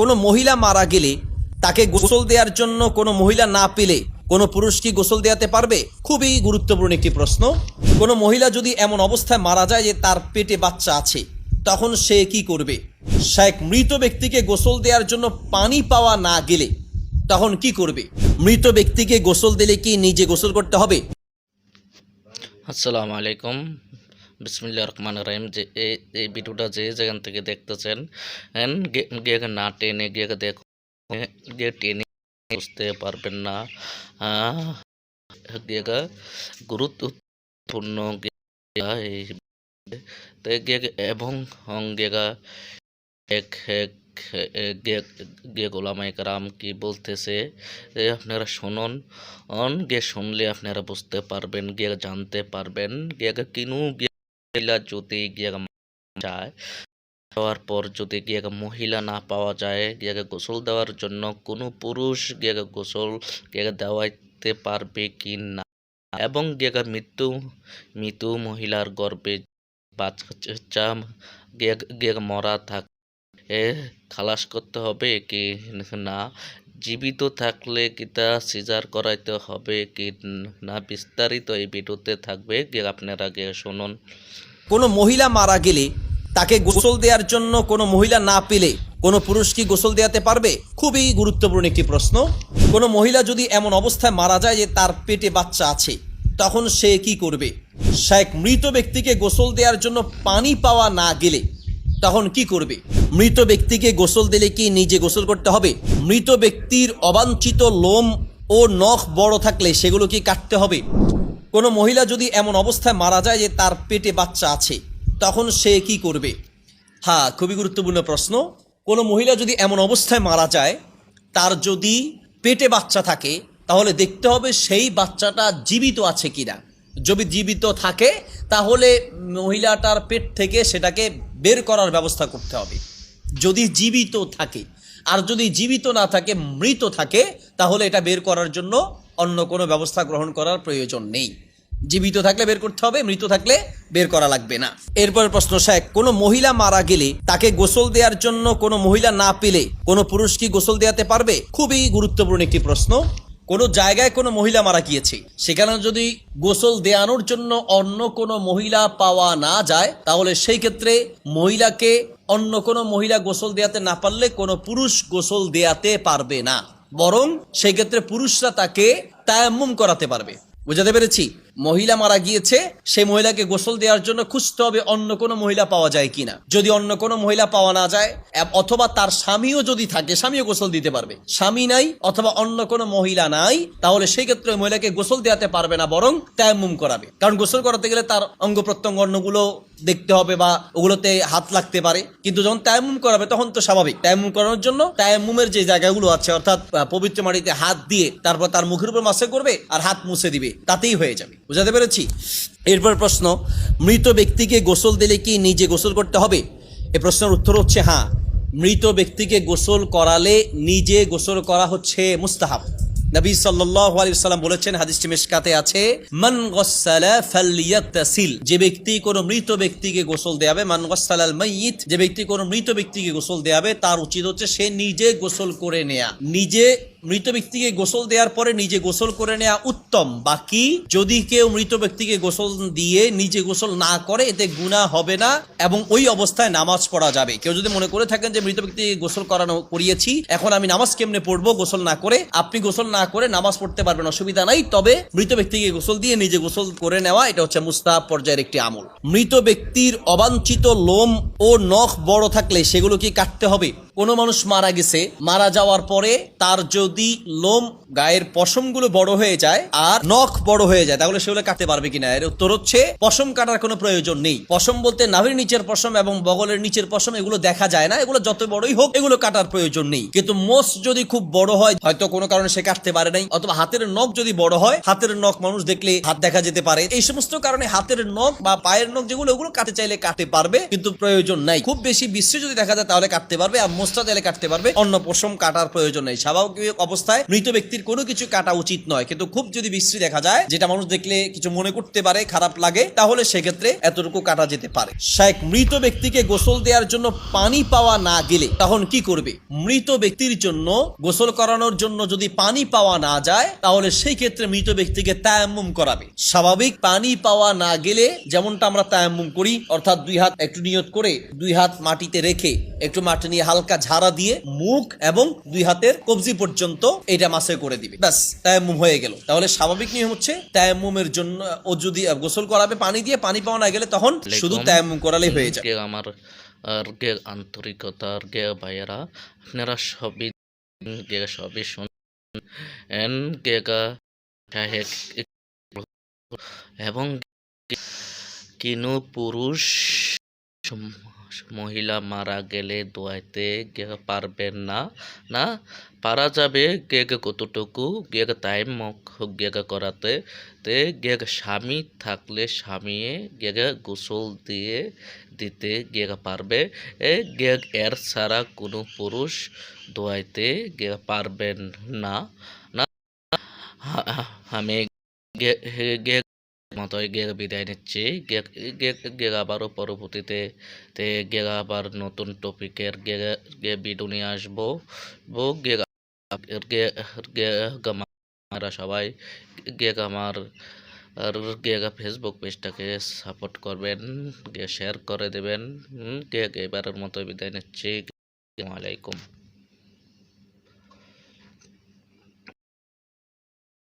কোনো মহিলা মারা গেলে তাকে গোসল দেওয়ার জন্য কোনো মহিলা না পেলে কোনো পুরুষ কি গোসল দেওয়াতে পারবে? খুবই গুরুত্বপূর্ণ একটি প্রশ্ন। কোনো মহিলা যদি এমন অবস্থায় মারা যায় যে তার পেটে বাচ্চা আছে, তখন সে কি করবে? শেখ মৃত ব্যক্তিকে গোসল দেওয়ার জন্য পানি পাওয়া না গেলে তখন কি করবে? মৃত ব্যক্তিকে গোসল দিলে কি নিজে গোসল করতে হবে? আসসালামু আলাইকুম। বিসমিল্লা রহমান রাহিম। যে এই ভিডিওটা যে যেখান থেকে দেখতেছেন গে- গিয়ে না টেনে গিয়ে দেখো গিয়ে টেনে বুঝতে পারবেন না। গিয়ে গুরুত্বপূর্ণ এবং গিয়ে এক গিয়ে গোলামাই কারাম কি বলতেছে আপনারা শুনুন। অন, গিয়ে শুনলে আপনারা বুঝতে পারবেন, গিয়ে জানতে পারবেন। গিয়ে কিনু গিয়ে যদি গিয়ে যায় দেওয়ার পর যদি গিয়ে মহিলা না পাওয়া যায়, গিয়ে গোসল দেওয়ার জন্য কোনো পুরুষ গিয়ে গোসল, গিয়ে দেওয়াইতে পারবে কি না? এবং গিয়ে মৃত্যু মৃত্যু মহিলার গর্ভে বাচ্চা গিয়ে মরা থাক খালাস করতে হবে কি না? জীবিত থাকলে কি তা সিজার করাইতে হবে কি না বিস্তারিত এই ভিডিওতে থাকবে। গিয়ে আপনারা গিয়ে শুনুন। কোনো মহিলা মারা গেলে তাকে গোসল দেওয়ার জন্য কোনো মহিলা না পেলে কোনো পুরুষ কি গোসল দেওয়াতে পারবে? খুবই গুরুত্বপূর্ণ একটি প্রশ্ন। কোনো মহিলা যদি এমন অবস্থায় মারা যায় যে তার পেটে বাচ্চা আছে, তখন সে কি করবে? শেখ মৃত ব্যক্তিকে গোসল দেওয়ার জন্য পানি পাওয়া না গেলে তখন কি করবে? মৃত ব্যক্তিকে গোসল দিলে কি নিজে গোসল করতে হবে? মৃত ব্যক্তির অবাঞ্ছিত লোম ও নখ বড় থাকলে সেগুলো কি কাটতে হবে? কোনো মহিলা যদি এমন অবস্থায় মারা যায় যে তার পেটে বাচ্চা আছে, তখন সে কি করবে? হ্যাঁ খুবই গুরুত্বপূর্ণ প্রশ্ন। কোনো মহিলা যদি এমন অবস্থায় মারা যায়, তার যদি পেটে বাচ্চা থাকে, তাহলে দেখতে হবে সেই বাচ্চাটা জীবিত আছে কিনা। যদি জীবিত থাকে, তাহলে মহিলাটার পেট থেকে সেটাকে বের করার ব্যবস্থা করতে হবে। যদি জীবিত থাকে, আর যদি জীবিত না থাকে, মৃত থাকে, তাহলে এটা বের করার জন্য অন্য কোনো ব্যবস্থা গ্রহণ করার প্রয়োজন নেই। জীবিত থাকলে বের করতে হবে, মৃত থাকলে বের করা লাগবে না। এরপর প্রশ্ন, শেখ, কোনো মহিলা মারা গেলে তাকে গোসল দেওয়ার জন্য কোনো মহিলা না পেলে কোনো পুরুষ কি গোসল দেওয়াতে পারবে? খুবই গুরুত্বপূর্ণ একটি প্রশ্ন। কোনো জায়গায় কোনো মহিলা মারা গিয়েছে। সেখানে যদি গোসল দেয়ানোর জন্য অন্য কোনো মহিলা পাওয়া না যায়, তাহলে সেই ক্ষেত্রে মহিলাকে অন্য কোনো মহিলা গোসল দেয়াতে না পারলে কোনো পুরুষ গোসল দেয়াতে পারবে না। বরং সেই ক্ষেত্রে পুরুষরা তাকে তায়াম্মুম করাতে পারবে। বুঝাতে পেরেছি? মহিলা মারা গিয়েছে, সেই মহিলাকে গোসল দেওয়ার জন্য খুঁজতে হবে অন্য কোনো মহিলা পাওয়া যায় কিনা। যদি অন্য কোনো মহিলা পাওয়া না যায়, অথবা তার স্বামীও যদি থাকে, স্বামীও গোসল দিতে পারবে। স্বামী নাই অথবা অন্য কোনো মহিলা নাই, তাহলে সেই ক্ষেত্রে মহিলাকে গোসল দেওয়াতে পারবে না, বরং তায়াম্মুম করাবে। কারণ গোসল করাতে গেলে তার অঙ্গ প্রত্যঙ্গ অন্যগুলো দেখতে হবে বা ওগুলোতে হাত লাগতে পারে। কিন্তু যখন তায়াম্মুম করাবে, তখন তো স্বাভাবিক। তায়াম্মুম করানোর জন্য তায়াম্মুমের যে জায়গাগুলো আছে, অর্থাৎ পবিত্র মাটিতে হাত দিয়ে তারপর তার মুখের উপর মাসে করবে আর হাত মুছে দিবে, তাতেই হয়ে যাবে। বুঝাতে পেরেছি? এরপর প্রশ্ন, মৃত ব্যক্তিকে গোসল দিলে কি নিজে গোসল করতে হবে? এ প্রশ্নের উত্তর হচ্ছে হ্যাঁ। মৃত ব্যক্তিকে গোসল করালে নিজে গোসল করা হচ্ছে মুস্তাহাব। নবী সাল্লাল্লাহু আলাইহি সাল্লাম বলেছেন, হাদিসটি মিশকাতে আছে, মান গসালা ফালইয়াতাসিল। যে ব্যক্তি কোন মৃত ব্যক্তিকে গোসল দেয়াবে, মান গসালাল মাইয়িত। যে ব্যক্তি কোন মৃত ব্যক্তিকে গোসল দেয়াবে, তার উচিত হচ্ছে সে নিজে গোসল করে নেয়া। নিজে মৃত ব্যক্তিকে গোসল দেওয়ার পরে নিজে গোসল করে নেওয়া উত্তম। বাকি যদি কেউ মৃত ব্যক্তিকে গোসল দিয়ে নিজে গোসল না করে, এতে গুণা হবে না এবং ওই অবস্থায় নামাজ পড়া যাবে। কেউ যদি মনে করে থাকেন যে, মৃত ব্যক্তিকে গোসল করানো, করিয়েছি, এখন আমি নামাজ কেমনে পড়ব গোসল না করে? আপনি গোসল না করে নামাজ পড়তে পারবেন, অসুবিধা নাই। তবে মৃত ব্যক্তিকে গোসল দিয়ে নিজে গোসল করে নেওয়া, এটা হচ্ছে মুস্তাহ পর্যায়ের একটি আমল। মৃত ব্যক্তির অবাঞ্ছিত লোম ও নখ বড় থাকলে সেগুলো কি কাটতে হবে? কোনো মানুষ মারা গেছে মারা যাওয়ার পরে তার যদি লোম গায়ের পশমগুলো বড় হয়ে যায় আর নখ বড় হয়ে যায়, তাহলে সেগুলো কাটতে পারবে কিনা? এর উত্তর হচ্ছে, পশম কাটার কোনো প্রয়োজন নেই। পশম বলতে নাভির নিচের পশম এবং বগলের নিচের পশম, এগুলো দেখা যায় না। এগুলো যত বড়ই হোক, এগুলো কাটার প্রয়োজন নেই। কিন্তু মোষ যদি খুব বড় হয়, হয়তো কোনো কারণে সে কাটতে পারে নাই। অথবা হাতের নখ যদি বড় হয়, হাতের নখ মানুষ দেখলে হাত দেখা যেতে পারে। এই সমস্ত কারণে হাতের নখ বা পায়ের নখ যেগুলো, ওগুলো কাটতে চাইলে কাটতে পারবে, কিন্তু প্রয়োজন নাই। খুব বেশি বিশ্বে যদি দেখা যায়, তাহলে কাটতে পারবে। আর মোস্তা চাইলে কাটতে পারবে। অন্য পশম কাটার প্রয়োজন নেই। স্বাভাবিক অবস্থায় মৃত ব্যক্তির কোনো কিছু কাটা উচিত নয়। কিন্তু খুব যদি বিশ্রী দেখা যায়, যেটা মানুষ দেখলে কিছু মনে করতে পারে, খারাপ লাগে, তাহলে সেক্ষেত্রে এতটুকু কাটা যেতে পারে। শেখ মৃত ব্যক্তিকে গোসল দেওয়ার জন্য পানি পাওয়া না গেলে তখন কি করবে? মৃত ব্যক্তির জন্য গোসল করানোর জন্য যদি পানি পাওয়া না যায়, তাহলে সেই ক্ষেত্রে মৃত ব্যক্তিকে তায়াম্মুম করাবে। স্বাভাবিক, পানি পাওয়া না গেলে যেমনটা আমরা তায়াম্মুম করি, অর্থাৎ দুই হাত একটু নিয়ত করে দুই হাত মাটিতে রেখে একটু মাটি নিয়ে হালকা ঝাড়া দিয়ে মুখ এবং দুই হাতের কবজি পর্যন্ত এটা মাসে করে দিবে। ব্যাস তায়াম্মুম হয়ে গেল। তাহলে স্বাভাবিক নিয়ম হচ্ছে তায়াম্মুমের জন্য ও যদি গোসল করাবে পানি দিয়ে পানি পাওয়া না গেলে তখন শুধু। তায়াম্মুম করালেই হয়ে যায়। আমার আর গে আন্তরিকতার গে ভাইয়েরা আপনারা সবই গে সবই শুনেন গে গা সাহেব এবং কিনু পুরুষ মহিলা মারা গেলে দোয়াইতে পারবেন না না? পারা যাবে গে গে কতটুকু? গে গে টাইম মক গে গে করাতে, তে গে গে স্বামী থাকলে স্বামী গে গোসল দিয়ে দিতে গে গে পারবে। এ গে এর ছাড়া কোনো পুরুষ দোয়াইতে গে পারবেন না না? আমি গে গে মতো গে বিদায় নিচ্ছি। গে গে গে আবারও পরবর্তীতে তে গে আবার নতুন টপিকের গে ভিডিও নিয়ে আসব। বো গে গে গে আমরা সবাই গে আমার আর গে ফেসবুক পেজটাকে সাপোর্ট করবেন গে শেয়ার করে দেবেন। গে এবারের মতো বিদায় নিচ্ছি। আসসালামু আলাইকুম।